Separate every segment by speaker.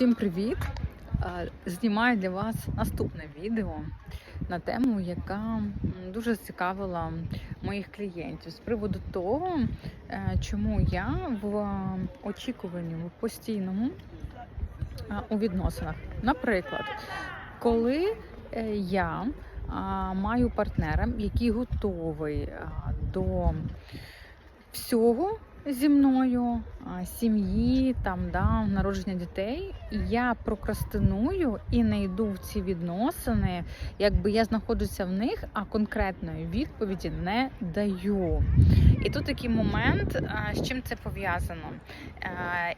Speaker 1: Всім привіт! Е, Знімаю для вас наступне відео на тему, яка дуже цікавила моїх клієнтів з приводу того, е, чому я в очікуванні в постійному е, у відносинах. Наприклад, коли я маю партнера, який готовий до всього зі мною, сім'ї, там да, народження дітей. І я прокрастиную і не йду в ці відносини, якби я знаходжуся в них, а конкретної відповіді не даю. І тут такий момент, з чим це пов'язано.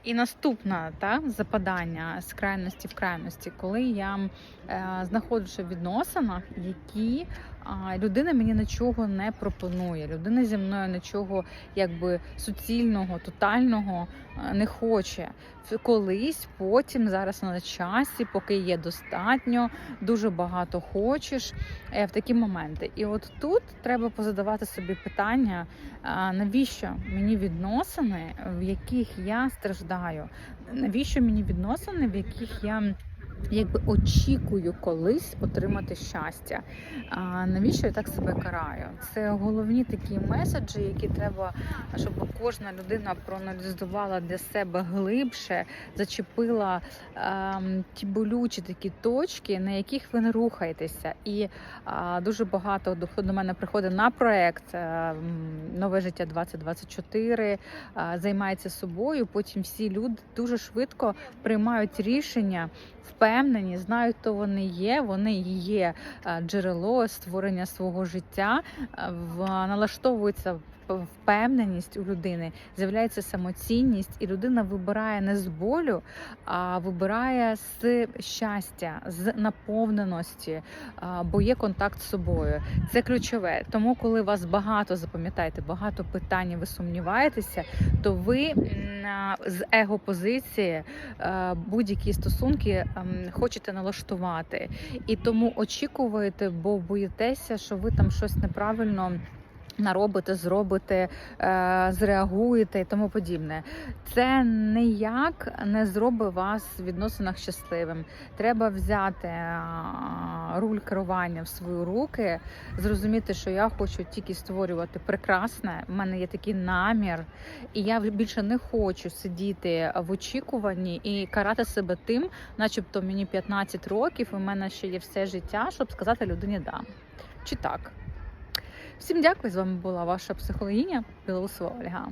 Speaker 1: І наступне та, западання з крайності в крайності, коли я е, знаходжуся в відносинах, які а, людина мені нічого не пропонує. Людина зі мною нічого якби суцільного, тотального е, не хоче. Колись, потім, зараз на часі, поки є достатньо, дуже багато хочеш е, в такі моменти. І от тут треба позадавати собі питання, навіщо мені відносини, в яких я страждаю? Навіщо мені відносини, в яких я якби очікую колись отримати щастя? А навіщо я так себе караю? Це головні такі меседжі, які треба, щоб кожна людина проаналізувала для себе глибше, зачепила ем, ті болючі такі точки, на яких ви не рухаєтеся. І а, дуже багато до, мене приходить на проект е, Нове життя 2024, а, займається собою. Потім всі люди дуже швидко приймають рішення, впевнені, знають, хто вони є. Вони є е, джерело створення свого життя, е, налаштовується впевненість у людини, з'являється самоцінність, і людина вибирає не з болю, а вибирає з щастя, з наповненості, бо є контакт з собою. Це ключове. Тому, коли вас багато запам'ятаєте, багато питань, ви сумніваєтеся, то ви з его-позиції е, будь-які стосунки ем, хочете налаштувати. І тому очікуєте, бо боїтеся, що ви там щось неправильно. Наробите, зробите, е, зреагуєте і тому подібне. Це ніяк не зробить вас в відносинах щасливим. Треба взяти руль керування в свої руки, зрозуміти, що я хочу тільки створювати прекрасне. У мене є такий намір, і я більше не хочу сидіти в очікуванні і карати себе тим, начебто мені 15 років, і в мене ще є все життя, щоб сказати людині да. Чи так? Всім дякую. З вами була ваша психологиня Білоусова Ольга.